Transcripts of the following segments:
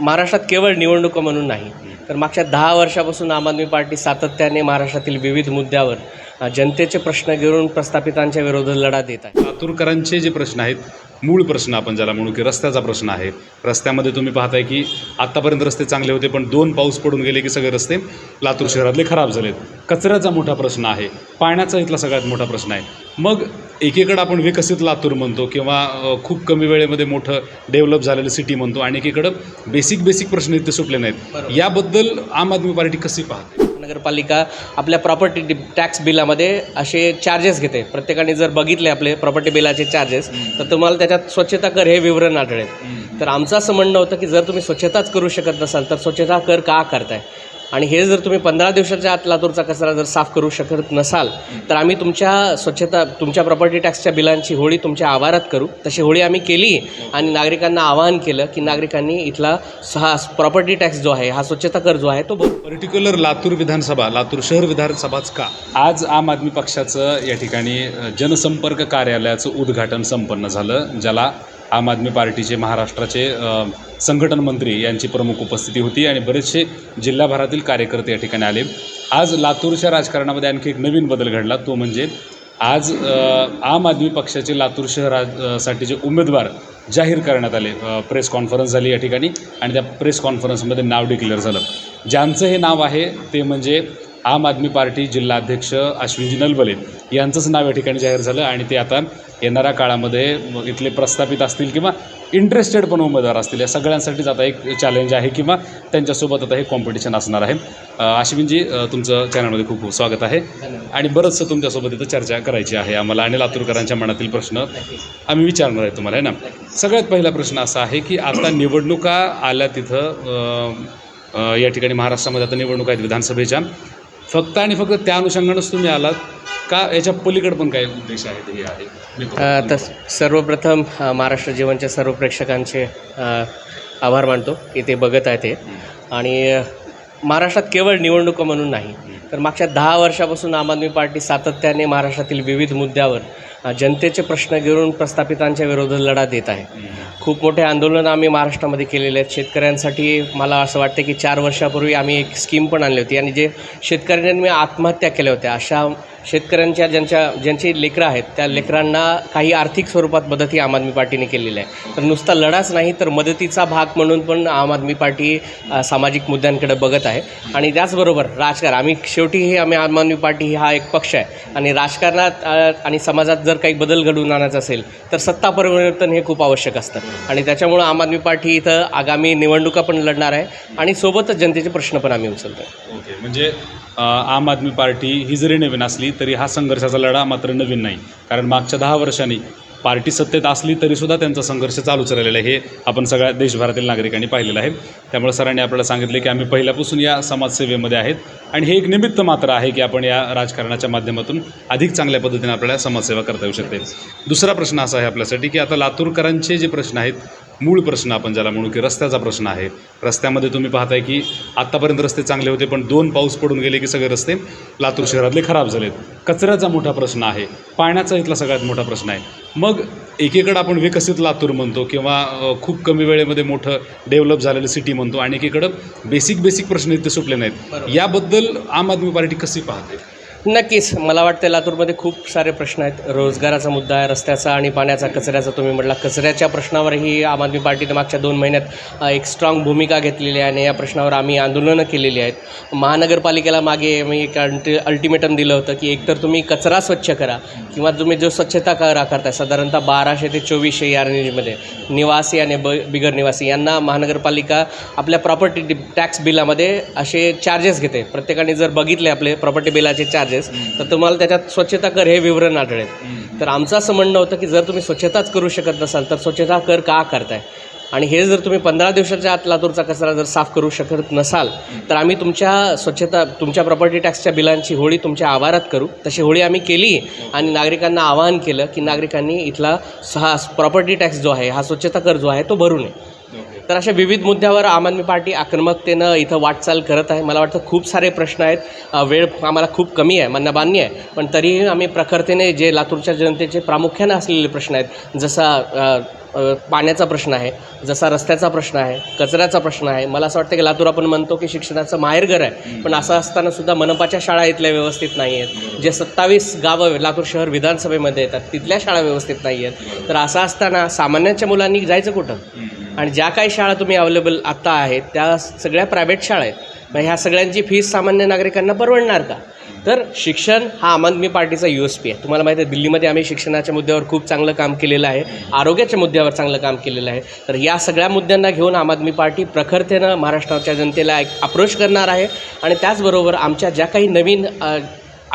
महाराष्ट्रात केवळ निवडणुका म्हणून नाही तर मागच्या दहा वर्षापासून आम आदमी पार्टी सातत्याने महाराष्ट्रातील विविध मुद्द्यावर जनतेचे प्रश्न घेऊन प्रस्थापितांच्या विरोधात लढा देत आहे. लातूरकरांचे जे प्रश्न आहेत मूळ प्रश्न आपण ज्याला म्हणू की रस्त्याचा प्रश्न आहे. रस्त्यामध्ये तुम्ही पाहताय की आत्तापर्यंत रस्ते चांगले होते पण दोन पाऊस पडून गेले की सगळे रस्ते लातूर शहरातले खराब झालेत. कचऱ्याचा मोठा प्रश्न आहे पाण्याचा इथला सगळ्यात मोठा प्रश्न आहे. मग एकीकडं आपण विकसित लातूर म्हणतो किंवा खूप कमी वेळेमध्ये मोठं डेव्हलप झालेलं सिटी म्हणतो आणि एकीकडं बेसिक बेसिक प्रश्न इथे सुटले नाहीत. याबद्दल आम आदमी पार्टी कशी पाहते? नगरपालिका आपल्या प्रॉपर्टी टॅक्स बिलामध्ये असे चार्जेस घेते. प्रत्येकाने जर बघितले आपले प्रॉपर्टी बिलाचे चार्जेस तर तुम्हाला त्याच्यात स्वच्छता कर हे विवरण आढळेल. तर आमचं असं म्हणणं होतं की जर तुम्ही स्वच्छताच करू शकत नसाल तर स्वच्छता कर का करताय? आणि हे जर तुम्ही पंधरा दिवसाच्या आत लातूरचा कचरा जर साफ करू शकत नसाल तर आम्ही तुमच्या स्वच्छता तुमच्या प्रॉपर्टी टॅक्सच्या बिलांची होळी तुमच्या आवारात करू. तशी होळी आम्ही केली आणि नागरिकांना आवाहन केलं की नागरिकांनी इथला हा प्रॉपर्टी टॅक्स जो आहे हा स्वच्छता कर जो आहे तो पर्टिक्युलर लातूर विधानसभा लातूर शहर विधानसभाच का? आज आम आदमी पक्षाचं या ठिकाणी जनसंपर्क कार्यालयाचं उद्घाटन संपन्न झालं ज्याला आम आदमी पार्टीचे महाराष्ट्राचे संघटन मंत्री यांची प्रमुख उपस्थिती होती आणि बरेचसे जिल्हाभरातील कार्यकर्ते या ठिकाणी आले. आज लातूरच्या राजकारणामध्ये आणखी एक नवीन बदल घडला. तो म्हणजे आज आम आदमी पक्षाचे लातूर शहरासाठीचे उमेदवार जाहीर करण्यात आले. प्रेस कॉन्फरन्स झाली या ठिकाणी आणि त्या प्रेस कॉन्फरन्समध्ये नाव डिक्लेअर झालं. ज्यांचं हे नाव आहे ते म्हणजे आम आदमी पार्टी जिल्हाध्यक्ष अश्विनजी नलबले यांचंच नाव या ठिकाणी जाहीर झालं आणि ते आता येणाऱ्या काळामध्ये इथले प्रस्थापित असतील किंवा इंटरेस्टेड पण उमेदवार असतील या सगळ्यांसाठीच आता एक चॅलेंज आहे किंवा त्यांच्यासोबत आता हे कॉम्पिटिशन असणार आहे. अश्विनजी तुमचं चॅनलमध्ये खूप खूप स्वागत आहे. आणि बरंचसं तुमच्यासोबत इथं चर्चा करायची आहे. आम्हाला आणि लातूरकरांच्या मनातील प्रश्न आम्ही विचारणार आहे तुम्हाला आहे ना? सगळ्यात पहिला प्रश्न असा आहे की आता निवडणुका आल्या तिथं या ठिकाणी महाराष्ट्रामध्ये आता निवडणुका आहेत विधानसभेच्या. फक्त आणि फक्त त्या अनुषंगानंच तुम्ही आलात. का याच्या पलीकडे पण काही उद्देश आहेत हे आहे? तर सर्वप्रथम महाराष्ट्र जीवनच्या सर्व प्रेक्षकांचे आभार मानतो. की ते बघत आहेत ते. आणि महाराष्ट्रात केवळ निवडणुका म्हणून नाही तर मागच्या दहा वर्षापासून आम आदमी पार्टी सातत्याने महाराष्ट्रातील विविध मुद्द्यावर जनतेचे प्रश्न घेऊन प्रस्थापितांच्या विरोधात लढा देत आहे. खूप मोठे आंदोलन आम्ही महाराष्ट्रामध्ये केलेले आहेत. शेतकऱ्यांसाठी मला असं वाटतं की चार वर्षापूर्वी आम्ही एक स्कीम पण आणली होती आणि जे शेतकऱ्यांनी आत्महत्या केल्या होत्या. अशा शेतकऱ्यांच्या ज्यांच्या ज्यांची लेकरं आहेत त्या लेकरांना काही आर्थिक स्वरूपात मदत ही आम आदमी पार्टीने केलेली आहे. तर नुसता लढाच नाही तर मदतीचा भाग म्हणून पण आम आदमी पार्टी सामाजिक मुद्द्यांकडे बघत आहे. आणि त्याचबरोबर राजकारण आम्ही शेवटी आम्ही आम आदमी पार्टी हा एक पक्ष आहे. आणि राजकारणात आणि समाजात जर काही बदल घडवून आणायचा असेल तर सत्ता परिवर्तन हे खूप आवश्यक असतं. आणि त्याच्यामुळं आम आदमी पार्टी इथं आगामी निवडणुका पण लढणार आहे. आणि सोबतच जनतेचे प्रश्न पण आम्ही उचलतो आहे ओके म्हणजे आम आदमी पार्टी ही जरी नवीन असली तरी हा संघर्षाचा लढा मात्र नवीन नाही. कारण मागच्या दहा वर्षांनी पार्टी सत्तेत असली तरीसुद्धा त्यांचा संघर्ष चालूच राहिलेला आहे. हे आपण सगळ्या देशभरातील नागरिकांनी पाहिलेलं आहे. त्यामुळे सरांनी आपल्याला सांगितले की आम्ही पहिल्यापासून या समाजसेवेमध्ये आहेत. आणि हे एक निमित्त मात्र आहे की आपण या राजकारणाच्या माध्यमातून अधिक चांगल्या पद्धतीने आपल्याला समाजसेवा करता येऊ शकते. दुसरा प्रश्न असा आहे आपल्यासाठी की आता लातूरकरांचे जे प्रश्न आहेत मूळ प्रश्न आपण ज्याला म्हणू की रस्त्याचा प्रश्न आहे. रस्त्यामध्ये तुम्ही पाहताय की आत्तापर्यंत रस्ते चांगले होते पण दोन पाऊस पडून गेले की सगळे रस्ते लातूर शहरातले खराब झालेत. कचऱ्याचा मोठा प्रश्न आहे पाण्याचा इथला सगळ्यात मोठा प्रश्न आहे. मग एकीकडं आपण विकसित लातूर म्हणतो किंवा खूप कमी वेळेमध्ये मोठं डेव्हलप झालेलं सिटी म्हणतो आणि एकीकडं बेसिक बेसिक प्रश्न इथे सुटले नाहीत. याबद्दल आम आदमी पार्टी कशी पाहते? नक्कीच. मला वाटतं लातूरमध्ये खूप सारे प्रश्न आहेत. रोजगाराचा मुद्दा आहे रस्त्याचा आणि पाण्याचा कचऱ्याचा. तुम्ही म्हटला कचऱ्याच्या प्रश्नावरही आम आदमी पार्टीने मागच्या दोन महिन्यात एक स्ट्रॉंग भूमिका घेतलेली आहे आणि या प्रश्नावर आम्ही आंदोलनं केलेली आहेत. महानगरपालिकेला मागे मी एक अल्टि अल्टिमेटम दिलं होतं की एकतर तुम्ही कचरा स्वच्छ करा किंवा तुम्ही जो स्वच्छता करा करताय साधारणतः बाराशे ते चोवीसशे या रेंजमध्ये निवासी आणि ब बिगर निवासी यांना महानगरपालिका आपल्या प्रॉपर्टी टॅक्स बिलामध्ये असे चार्जेस घेते. प्रत्येकाने जर बघितले आपले प्रॉपर्टी बिलाचे चार्जेस तर तुम्हाला त्याच्यात स्वच्छता कर हे विवरण आढळेल. तर आमचं असं म्हणणं होतं की जर तुम्ही स्वच्छताच करू शकत नसाल तर स्वच्छता कर का करताय? आणि हे जर तुम्ही पंधरा दिवसाच्या आत लातूरचा कचरा जर साफ करू शकत नसाल तर आम्ही तुमच्या स्वच्छता तुमच्या प्रॉपर्टी टॅक्सच्या बिलांची होळी तुमच्या आवारात करू. तशी होळी आम्ही केली आणि नागरिकांना आवाहन केलं की नागरिकांनी इथला हा प्रॉपर्टी टॅक्स जो आहे हा स्वच्छता कर जो आहे तो भरू नये. तर अशा विविध मुद्द्यावर आम आदमी पार्टी आक्रमकतेनं इथं वाटचाल करत आहे. मला वाटतं खूप सारे प्रश्न आहेत. वेळ आम्हाला खूप कमी आहे मान्य मान्य आहे. पण तरीही आम्ही प्रखरतेने जे लातूरच्या जनतेचे प्रामुख्यानं असलेले प्रश्न आहेत जसा पाण्याचा प्रश्न आहे जसा रस्त्याचा प्रश्न आहे कचऱ्याचा प्रश्न आहे. मला असं वाटतं की लातूर आपण म्हणतो की शिक्षणाचं माहेरघर आहे. पण असं असताना सुद्धा मनपाच्या शाळा इथल्या व्यवस्थित नाही आहेत. जे सत्तावीस गावं लातूर शहर विधानसभेमध्ये येतात तिथल्या शाळा व्यवस्थित नाही आहेत. तर असं असताना सामान्यांच्या मुलांनी जायचं कुठं? आणि ज्या काही शाळा तुम्ही अवेलेबल आत्ता आहेत त्या सगळ्या प्रायव्हेट शाळा आहेत. मग ह्या सगळ्यांची फीस सामान्य नागरिकांना परवडणार का? तर शिक्षण हा आम आदमी पार्टीचा यू एस पी आहे. तुम्हाला माहिती आहे दिल्लीमध्ये आम्ही शिक्षणाच्या मुद्द्यावर खूप चांगलं काम केलेलं आहे आरोग्याच्या मुद्द्यावर चांगलं काम केलेलं आहे. तर या सगळ्या मुद्द्यांना घेऊन आम आदमी पार्टी प्रखरतेनं महाराष्ट्राच्या जनतेला एक अप्रोच करणार आहे. आणि त्याचबरोबर आमच्या ज्या काही नवीन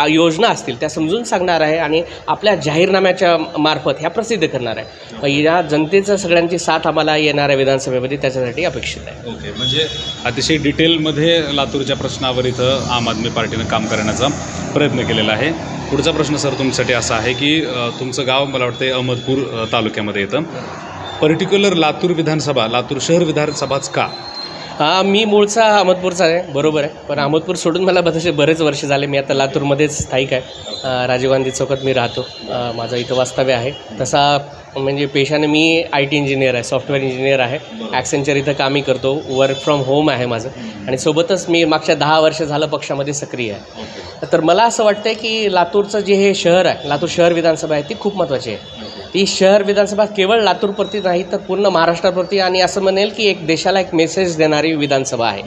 योजना असतील त्या समजून सांगणार आहे आणि आपल्या जाहीरनाम्याच्या मार्फत ह्या प्रसिद्ध करणार आहे. या जनतेचा सगळ्यांची साथ आम्हाला येणाऱ्या विधानसभेमध्ये त्याच्यासाठी अपेक्षित आहे. ओके म्हणजे अतिशय डिटेलमध्ये लातूरच्या प्रश्नावर इथं आम आदमी पार्टीनं काम करण्याचा प्रयत्न केलेला आहे. पुढचा प्रश्न सर तुमच्यासाठी असा आहे की तुमचं गाव मला वाटतं अहमदपूर तालुक्यामध्ये येतं. पर्टिक्युलर लातूर विधानसभा लातूर शहर विधानसभाच का? हा मी मूळचा अहमदपूरचा आहे बरोबर आहे. पण अहमदपूर सोडून मला बसे बरेच वर्ष झाले. मी आता लातूरमध्येच स्थायिक आहे. राजीव गांधी चौकात मी राहतो. माझं इथं वास्तव्य आहे. तसा म्हणजे पेशाने मी आय टी इंजिनियर आहे सॉफ्टवेअर इंजिनियर आहे. ॲक्सेंचर इथं कामही करतो वर्क फ्रॉम होम आहे माझं. आणि सोबतच मी मागच्या दहा वर्ष झालं पक्षामध्ये सक्रिय आहे. तर मला असं वाटतं की लातूरचं जे हे शहर आहे लातूर शहर विधानसभा आहे ती खूप महत्त्वाची आहे. ती शहर विधानसभा केवळ लातूरपुरती नाही तर पूर्ण महाराष्ट्रापुरती आणि असं म्हणेल की एक देशाला एक मेसेज देणारी विधानसभा आहे.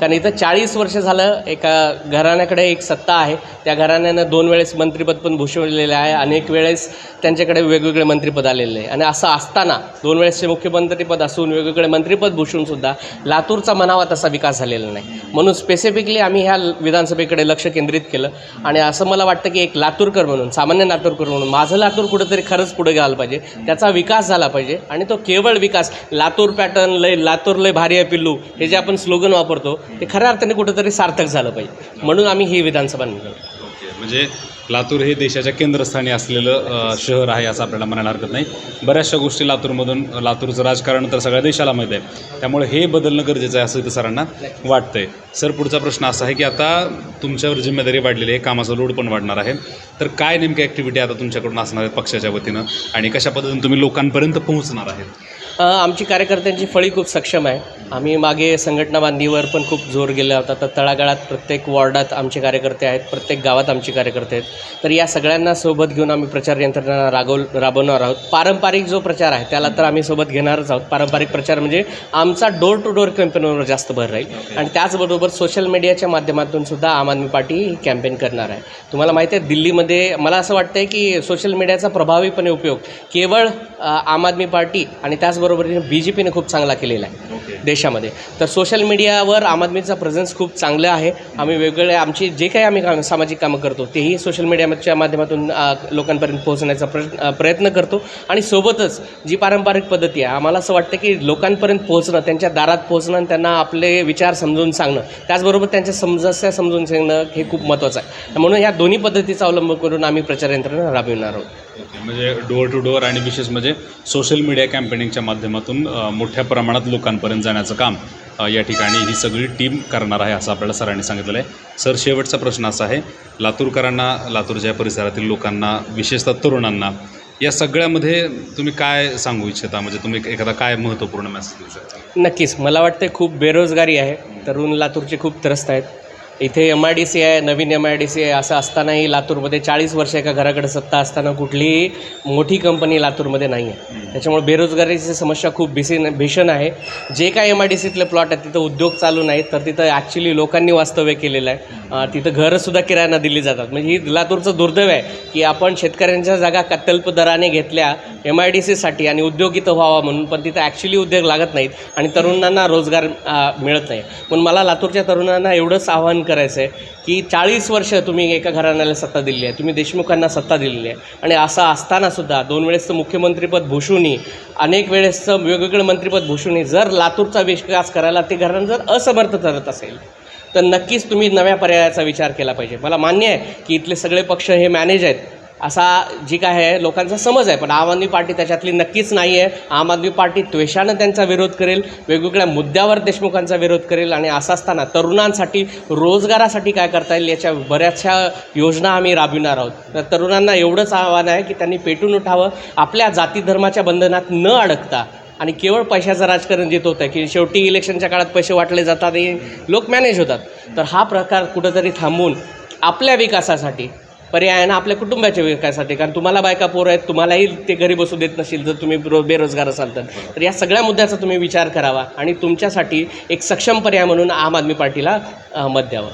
कारण इथं चाळीस वर्ष झालं एका घराण्याकडे एक सत्ता आहे. त्या घराण्यानं दोन वेळेस मंत्रिपद पण भूषवलेलं आहे. अनेक वेळेस त्यांच्याकडे वेगवेगळे मंत्रिपद आलेले आहे आणि असं असताना दोन वेळेसचे मुख्यमंत्रीपद असून वेगवेगळे मंत्रीपद भूषूनसुद्धा लातूरचा म्हणावा तसा विकास झालेला नाही. म्हणून स्पेसिफिकली आम्ही ह्या विधानसभेकडे लक्ष केंद्रित केलं. आणि असं मला वाटतं की एक लातूरकर म्हणून सामान्य लातूरकर म्हणून माझं लातूर कुठंतरी खरंच पुढे घ्यायला पाहिजे. त्याचा विकास झाला पाहिजे. आणि तो केवळ विकास लातूर पॅटर्न लय लातूर लय भारी आहे पिल्लू हे जे आपण स्लोगन वापरतो ते खऱ्या अर्थाने कुठंतरी सार्थक झालं पाहिजे. म्हणून आम्ही ही विधानसभा निवडली. म्हणजे लातूर हे देशाच्या केंद्रस्थानी असलेलं शहर आहे असं आपल्याला म्हणायला हरकत नाही. बऱ्याचशा गोष्टी लातूरमधून लातूरचं राजकारण तर सगळ्या देशाला माहीत आहे. त्यामुळे हे बदलणं गरजेचं आहे असं इथं सरांना वाटतं आहे सर पुढचा प्रश्न असा आहे की आता तुमच्यावर जिम्मेदारी वाढलेली आहे कामाचा लोड पण वाढणार आहे. तर काय नेमकी ॲक्टिव्हिटी आता तुमच्याकडून असणार आहेत पक्षाच्या वतीनं? आणि कशा पद्धतीने तुम्ही लोकांपर्यंत पोहोचणार आहेत? आमची कार्यकर्त्यांची फळी खूप सक्षम आहे. आम्ही मागे संघटना बांधीवर पण खूप जोर गेला होता तर तळागाळात प्रत्येक वॉर्डात आमचे कार्यकर्ते आहेत प्रत्येक गावात आमचे कार्यकर्ते आहेत. तर या सगळ्यांना सोबत घेऊन आम्ही प्रचार यंत्रणा रागव राबवणार आहोत. पारंपरिक जो प्रचार आहे त्याला तर आम्ही सोबत घेणारच आहोत. पारंपरिक प्रचार म्हणजे आमचा डोर टू डोर कॅम्पेनवर जास्त भर राहील. आणि त्याचबरोबर सोशल मीडियाच्या माध्यमातून सुद्धा आम आदमी पार्टी कॅम्पेन करणार आहे. तुम्हाला माहिती आहे दिल्लीमध्ये मला असं वाटतं आहे की सोशल मीडियाचा प्रभावीपणे उपयोग केवळ आम आदमी पार्टी आणि त्याच त्याचबरोबरीने बी जे पीने खूप चांगला केलेला आहे देशामध्ये. तर सोशल मीडियावर आम आदमीचा प्रेझेन्स खूप चांगलं आहे. आम्ही वेगवेगळे आमची जे काही आम्ही काम सामाजिक कामं करतो तेही सोशल मीडियाच्या माध्यमातून लोकांपर्यंत पोहोचण्याचा प्र प्रयत्न करतो. आणि सोबतच जी पारंपरिक पद्धती आहे आम्हाला असं वाटतं की लोकांपर्यंत पोहोचणं त्यांच्या दारात पोहोचणं आणि त्यांना आपले विचार समजून सांगणं त्याचबरोबर त्यांच्या समस्या समजून सांगणं हे खूप महत्त्वाचं आहे. म्हणून ह्या दोन्ही पद्धतीचा अवलंब करून आम्ही प्रचार यंत्रणा राबविणार आहोत. ओके म्हणजे डोअर टू डोअर आणि विशेष म्हणजे सोशल मीडिया कॅम्पेनिंगच्या माध्यमातून मोठ्या प्रमाणात लोकांपर्यंत जाण्याचं काम या ठिकाणी ही सगळी टीम करणार आहे असं आपल्याला सरांनी सांगितलेलं आहे. सर शेवटचा प्रश्न असा आहे लातूरकरांना लातूरच्या परिसरातील लोकांना विशेषतः तरुणांना या सगळ्यामध्ये तुम्ही काय सांगू इच्छिता? म्हणजे तुम्ही एखादा काय महत्त्वपूर्ण मेसेज देऊ शकता? नक्कीच. मला वाटते खूप बेरोजगारी आहे. तरुण लातूरचे खूप त्रस्त आहेत. इथे एम आय डी सी आहे नवीन एम आय डी सी आहे असं असतानाही लातूरमध्ये चाळीस वर्ष एका घराकडे सत्ता असताना कुठलीही मोठी कंपनी लातूरमध्ये नाही आहे. त्याच्यामुळे बेरोजगारीची समस्या खूप भीषण भीषण आहे. जे काही एम आय डी सीतले प्लॉट आहेत तिथं उद्योग चालू नाहीत तर तिथं ॲक्च्युली लोकांनी वास्तव्य केलेलं आहे. तिथं घरंसुद्धा किरायांना दिली जातात. म्हणजे ही लातूरचं दुर्दैव आहे की आपण शेतकऱ्यांच्या जागा कत्तल्प दराने घेतल्या एम आय डी सीसाठी आणि उद्योग इथं व्हावा म्हणून पण तिथं ॲक्च्युली उद्योग लागत नाहीत आणि तरुणांना रोजगार मिळत नाही. पण मला लातूरच्या तरुणांना एवढंच आवाहन करायचं आहे की चाळीस वर्ष तुम्ही एका घराण्याला सत्ता दिलेली आहे. तुम्ही देशमुखांना सत्ता दिलेली आहे. आणि असं असतानासुद्धा दोन वेळेसचं मुख्यमंत्रीपद भूषुनी अनेक वेळेसचं वेगवेगळं मंत्रिपद भूषुनी जर लातूरचा विकास करायला ते घराणं जर असमर्थ ठरत असेल तर नक्कीच तुम्ही नव्या पर्यायाचा विचार केला पाहिजे. मला मान्य आहे की इथले सगळे पक्ष हे मॅनेज आहेत. असा जी काय आहे लोकांचा समज आहे. पण आम आदमी पार्टी त्याच्यातली नक्कीच नाही आहे. आम आदमी पार्टी त्वेषानं त्यांचा विरोध करेल वेगवेगळ्या मुद्द्यावर देशमुखांचा विरोध करेल आणि असं असताना तरुणांसाठी रोजगारासाठी काय करता येईल याच्या बऱ्याचशा योजना आम्ही राबविणार आहोत. तर तरुणांना एवढंच आव्हान आहे की त्यांनी पेटून उठावं आपल्या जाती धर्माच्या बंधनात न अडकता. आणि केवळ पैशाचं राजकारण जे होतं की शेवटी इलेक्शनच्या काळात पैसे वाटले जातात आणि लोक मॅनेज होतात. तर हा प्रकार कुठंतरी थांबवून आपल्या विकासासाठी पर्यायानं आपल्या कुटुंबाच्या विकासासाठी. कारण तुम्हाला बायका पोरं आहेत तुम्हालाही ते घरी बसू देत नसेल जर तुम्ही बेरोजगार असाल तर. तर या सगळ्या मुद्द्याचा तुम्ही विचार करावा आणि तुमच्यासाठी एक सक्षम पर्याय म्हणून आम आदमी पार्टीला मत द्यावं.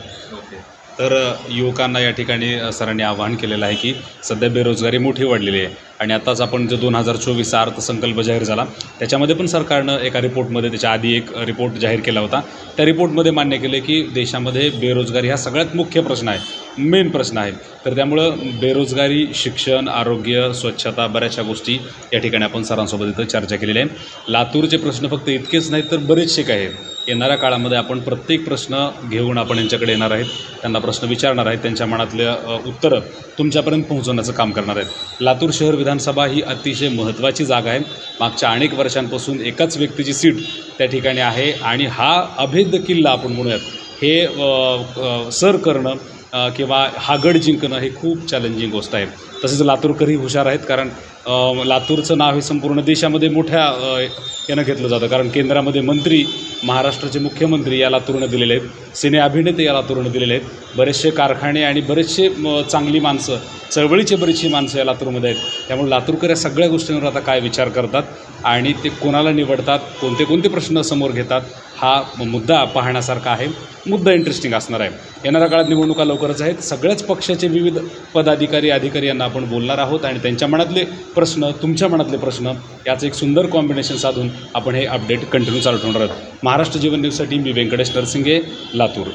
तर युवकांना या ठिकाणी सरांनी आवाहन केलेलं आहे की सध्या बेरोजगारी मोठी वाढलेली आहे आणि आताच आपण जो दोन हजार चोवीसचा अर्थसंकल्प जाहीर झाला त्याच्यामध्ये पण सरकारनं एका रिपोर्टमध्ये त्याच्या आधी एक रिपोर्ट जाहीर केला होता. त्या रिपोर्टमध्ये मान्य केले की देशामध्ये बेरोजगारी हा सगळ्यात मुख्य प्रश्न आहे. मेन प्रश्न आहे. तर त्यामुळं बेरोजगारी शिक्षण आरोग्य स्वच्छता बऱ्याचशा गोष्टी या ठिकाणी आपण सरांसोबत इथं चर्चा केलेली आहे लातूरचे प्रश्न फक्त इतकेच नाहीत तर बरेचसे काही आहेत. येणाऱ्या काळामध्ये आपण प्रत्येक प्रश्न घेऊन आपण यांच्याकडे येणार आहेत. त्यांना प्रश्न विचारणार आहेत. त्यांच्या मनातल्या उत्तरं तुमच्यापर्यंत पोहोचवण्याचं काम करणार आहेत. लातूर शहर विधानसभा ही अतिशय महत्त्वाची जागा आहे. मागच्या अनेक वर्षांपासून एकाच व्यक्तीची सीट त्या ठिकाणी आहे आणि हा अभेद्य किल्ला आपण म्हणूयात. हे सर करणं किंवा हा गड जिंकणं हे खूप चॅलेंजिंग गोष्ट आहे. तसेच लातूरकरही हुशार आहेत कारण लातूरचं नाव हे संपूर्ण देशामध्ये मोठ्या यानं घेतलं जातं. कारण केंद्रामध्ये मंत्री महाराष्ट्राचे मुख्यमंत्री या लातूरनं दिलेले आहेत. सिने अभिनेते या लातूरनं दिलेले आहेत. बरेचसे कारखाने आणि बरेचसे चांगली माणसं चळवळीची बरीचशी माणसं या लातूरमध्ये आहेत. त्यामुळे लातूरकर या सगळ्या गोष्टींवर आता काय विचार करतात? आणि ते कोणाला निवडतात कोणते कोणते प्रश्न समोर घेतात हा मुद्दा पाहण्यासारखा आहे. मुद्दा इंटरेस्टिंग असणार आहे. येणाऱ्या काळात निवडणुका लवकरच आहेत. सगळ्याच पक्षाचे विविध पदाधिकारी अधिकारी यांना आपण बोलणार आहोत आणि त्यांच्या मनातले प्रश्न तुमच्या मनातले प्रश्न याचं एक सुंदर कॉम्बिनेशन साधून आपण हे अपडेट कंटिन्यू चालू ठेवणार आहोत. महाराष्ट्र जीवन न्यूजसाठी मी व्यंकटेश नरसिंगे लातूर.